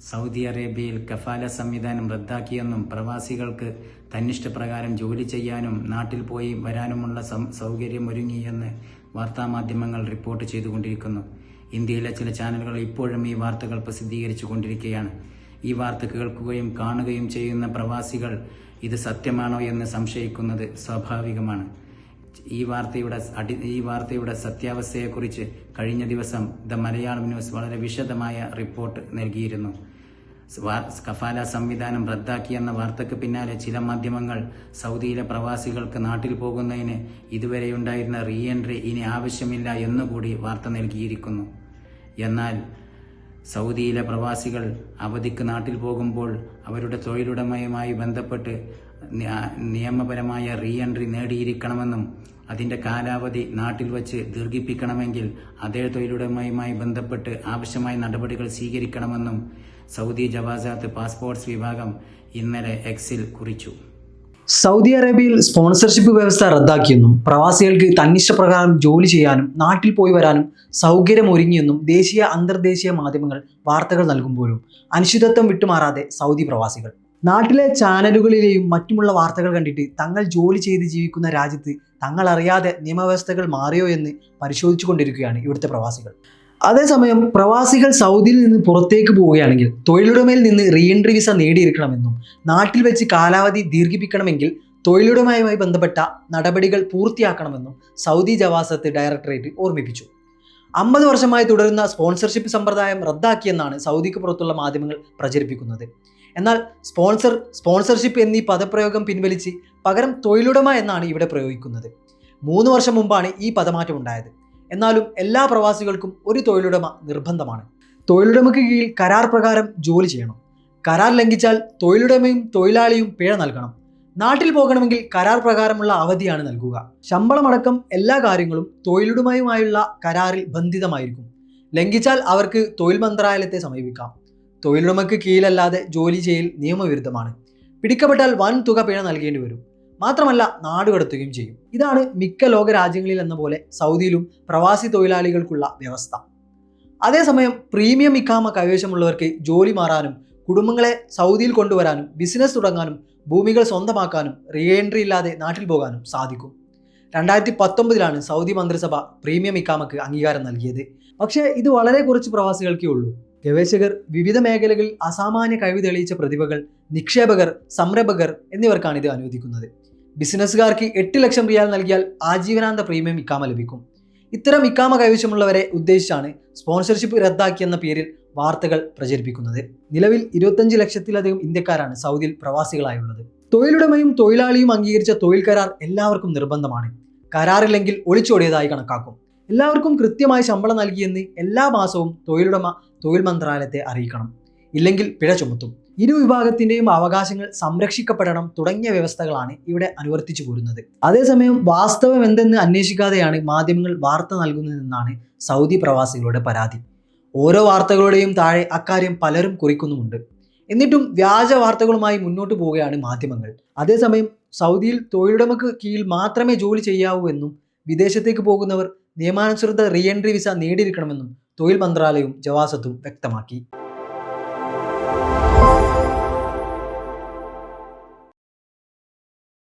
Saudi അറേബ്യയിൽ കഫാല സംവിധാനം റദ്ദാക്കിയെന്നും പ്രവാസികൾക്ക് തന്നിഷ്ടപ്രകാരം ജോലി ചെയ്യാനും നാട്ടിൽ പോയി വരാനുമുള്ള സം- സൗകര്യം ഒരുങ്ങിയെന്ന് വാർത്താമാധ്യമങ്ങൾ റിപ്പോർട്ട് ചെയ്തുകൊണ്ടിരിക്കുന്നു. ഇന്ത്യയിലെ ചില ചാനലുകൾ ഇപ്പോഴും ഈ വാർത്തകൾ പ്രസിദ്ധീകരിച്ചു കൊണ്ടിരിക്കുകയാണ് ഈ വാർത്ത കേൾക്കുകയും കാണുകയും ചെയ്യുന്ന പ്രവാസികൾ ഇത് സത്യമാണോ എന്ന് സംശയിക്കുന്നത് സ്വാഭാവികമാണ്. ഈ വാർത്തയുടെ അടി ഈ വാർത്തയുടെ സത്യാവസ്ഥയെക്കുറിച്ച് കഴിഞ്ഞ ദിവസം ദ മലയാളം ന്യൂസ് വളരെ വിശദമായ റിപ്പോർട്ട് നൽകിയിരുന്നു. കഫാല സംവിധാനം റദ്ദാക്കിയെന്ന വാർത്തയ്ക്ക് പിന്നാലെ ചില മാധ്യമങ്ങൾ സൗദിയിലെ പ്രവാസികൾക്ക് നാട്ടിൽ പോകുന്നതിന് ഇതുവരെയുണ്ടായിരുന്ന റീ എൻട്രി ഇനി ആവശ്യമില്ല എന്നുകൂടി വാർത്ത നൽകിയിരിക്കുന്നു. എന്നാൽ സൗദിയിലെ പ്രവാസികൾ അവധിക്ക് നാട്ടിൽ പോകുമ്പോൾ അവരുടെ തൊഴിലുടമയുമായി ബന്ധപ്പെട്ട് നിയമപരമായ റീ എൻട്രി നേടിയിരിക്കണമെന്നും അതിന്റെ കാലാവധി നാട്ടിൽ വച്ച് ദീർഘിപ്പിക്കണമെങ്കിൽ അതേ തൊഴിലുടമയുമായി ബന്ധപ്പെട്ട് ആവശ്യമായ നടപടികൾ സ്വീകരിക്കണമെന്നും സൗദി ജവാസാത്ത് പാസ്പോർട്സ് വിഭാഗം ഇന്നലെ എക്സിൽ കുറിച്ചു. സൗദി അറേബ്യയിൽ സ്പോൺസർഷിപ്പ് വ്യവസ്ഥ റദ്ദാക്കിയെന്നും പ്രവാസികൾക്ക് തന്നിഷ്ടപ്രകാരം ജോലി ചെയ്യാനും നാട്ടിൽ പോയി വരാനും സൗകര്യം ഒരുങ്ങിയെന്നും ദേശീയ അന്തർദേശീയ മാധ്യമങ്ങൾ വാർത്തകൾ നൽകുമ്പോഴും അനിശ്ചിതത്വം വിട്ടുമാറാതെ സൗദി പ്രവാസികൾ. നാട്ടിലെ ചാനലുകളിലെയും മറ്റുമുള്ള വാർത്തകൾ കണ്ടിട്ട് തങ്ങൾ ജോലി ചെയ്ത് ജീവിക്കുന്ന രാജ്യത്ത് തങ്ങൾ അറിയാതെ നിയമവ്യവസ്ഥകൾ മാറിയോ എന്ന് പരിശോധിച്ചു കൊണ്ടിരിക്കുകയാണ് ഇവിടുത്തെ പ്രവാസികൾ. അതേസമയം പ്രവാസികൾ സൗദിയിൽ നിന്ന് പുറത്തേക്ക് പോവുകയാണെങ്കിൽ തൊഴിലുടമയിൽ നിന്ന് റീഎൻട്രി വിസ നേടിയിരിക്കണമെന്നും നാട്ടിൽ വെച്ച് കാലാവധി ദീർഘിപ്പിക്കണമെങ്കിൽ തൊഴിലുടമയുമായി ബന്ധപ്പെട്ട നടപടികൾ പൂർത്തിയാക്കണമെന്നും സൗദി ജവാസത്ത് ഡയറക്ടറേറ്റ് ഓർമ്മിപ്പിച്ചു. അമ്പത് വർഷമായി തുടരുന്ന സ്പോൺസർഷിപ്പ് സമ്പ്രദായം റദ്ദാക്കിയെന്നാണ് സൗദിക്ക് പുറത്തുള്ള മാധ്യമങ്ങൾ പ്രചരിപ്പിക്കുന്നത്. എന്നാൽ സ്പോൺസർ സ്പോൺസർഷിപ്പ് എന്നീ പദപ്രയോഗം പിൻവലിച്ച് പകരം തൊഴിലുടമ എന്നാണ് ഇവിടെ പ്രയോഗിക്കുന്നത്. മൂന്ന് വർഷം മുമ്പാണ് ഈ പദമാറ്റം ഉണ്ടായത്. എന്നാലും എല്ലാ പ്രവാസികൾക്കും ഒരു തൊഴിലുടമ നിർബന്ധമാണ്. തൊഴിലുടമയ്ക്ക് കീഴിൽ കരാർ പ്രകാരം ജോലി ചെയ്യണം. കരാർ ലംഘിച്ചാൽ തൊഴിലുടമയും തൊഴിലാളിയും പിഴ നൽകണം. നാട്ടിൽ പോകണമെങ്കിൽ കരാർ പ്രകാരമുള്ള അവധിയാണ് നൽകുക. ശമ്പളമടക്കം എല്ലാ കാര്യങ്ങളും തൊഴിലുടമയുമായുള്ള കരാറിൽ ബന്ധിതമായിരിക്കും. ലംഘിച്ചാൽ അവർക്ക് തൊഴിൽ മന്ത്രാലയത്തെ സമീപിക്കാം. തൊഴിലുടമയ്ക്ക് കീഴിലല്ലാതെ ജോലി ചെയ്യൽ നിയമവിരുദ്ധമാണ്. പിടിക്കപ്പെട്ടാൽ വൻ തുക പിഴ നൽകേണ്ടി വരും. മാത്രമല്ല നാടുകടത്തുകയും ചെയ്യും. ഇതാണ് മിക്ക ലോക രാജ്യങ്ങളിൽ എന്ന പോലെ സൗദിയിലും പ്രവാസി തൊഴിലാളികൾക്കുള്ള വ്യവസ്ഥ. അതേസമയം പ്രീമിയം ഇക്കാമ കൈവശമുള്ളവർക്ക് ജോലി മാറാനും കുടുംബങ്ങളെ സൗദിയിൽ കൊണ്ടുവരാനും ബിസിനസ് തുടങ്ങാനും ഭൂമികൾ സ്വന്തമാക്കാനും റീഎൻട്രി ഇല്ലാതെ നാട്ടിൽ പോകാനും സാധിക്കും. രണ്ടായിരത്തി പത്തൊമ്പതിലാണ് സൗദി മന്ത്രിസഭ പ്രീമിയം ഇക്കാമക്ക് അംഗീകാരം നൽകിയത്. പക്ഷേ ഇത് വളരെ കുറച്ച് പ്രവാസികൾക്കേ ഉള്ളൂ. ഗവേഷകർ വിവിധ മേഖലകളിൽ അസാമാന്യ കഴിവ് തെളിയിച്ച പ്രതിഭകൾ നിക്ഷേപകർ സംരംഭകർ എന്നിവർക്കാണ് ഇത് അനുവദിക്കുന്നത്. ബിസിനസ്സുകാർക്ക് എട്ട് ലക്ഷം റിയാൽ നൽകിയാൽ ആജീവനാന്ത പ്രീമിയം ഇക്കാമ ലഭിക്കും. ഇത്തരം ഇക്കാമ കൈവശമുള്ളവരെ ഉദ്ദേശിച്ചാണ് സ്പോൺസർഷിപ്പ് റദ്ദാക്കിയെന്ന പേരിൽ വാർത്തകൾ പ്രചരിപ്പിക്കുന്നത്. നിലവിൽ ഇരുപത്തഞ്ച് ലക്ഷത്തിലധികം ഇന്ത്യക്കാരാണ് സൗദിയിൽ പ്രവാസികളായുള്ളത്. തൊഴിലുടമയും തൊഴിലാളിയും അംഗീകരിച്ച തൊഴിൽ കരാർ എല്ലാവർക്കും നിർബന്ധമാണ്. കരാറില്ലെങ്കിൽ ഒളിച്ചോടിയതായി കണക്കാക്കും. എല്ലാവർക്കും കൃത്യമായി ശമ്പളം നൽകിയെന്ന് എല്ലാ മാസവും തൊഴിലുടമ തൊഴിൽ മന്ത്രാലയത്തെ അറിയിക്കണം. ഇല്ലെങ്കിൽ പിഴ ചുമത്തും. ഇരു വിഭാഗത്തിന്റെയും അവകാശങ്ങൾ സംരക്ഷിക്കപ്പെടണം തുടങ്ങിയ വ്യവസ്ഥകളാണ് ഇവിടെ അനുവർത്തിച്ചു പോരുന്നത്. അതേസമയം വാസ്തവം എന്തെന്ന് അന്വേഷിക്കാതെയാണ് മാധ്യമങ്ങൾ വാർത്ത നൽകുന്നതെന്നാണ് സൗദി പ്രവാസികളുടെ പരാതി. ഓരോ വാർത്തകളുടെയും താഴെ അക്കാര്യം പലരും കുറിക്കുന്നുമുണ്ട്. എന്നിട്ടും വ്യാജ വാർത്തകളുമായി മുന്നോട്ട് പോവുകയാണ് മാധ്യമങ്ങൾ. അതേസമയം സൗദിയിൽ തൊഴിലുടമക്ക് കീഴിൽ മാത്രമേ ജോലി ചെയ്യാവൂ എന്നും വിദേശത്തേക്ക് പോകുന്നവർ നിയമാനുസൃത റീഎൻട്രി വിസ നേടിയിരിക്കണമെന്നും തൊഴിൽ മന്ത്രാലയവും ജവാസത്തും വ്യക്തമാക്കി.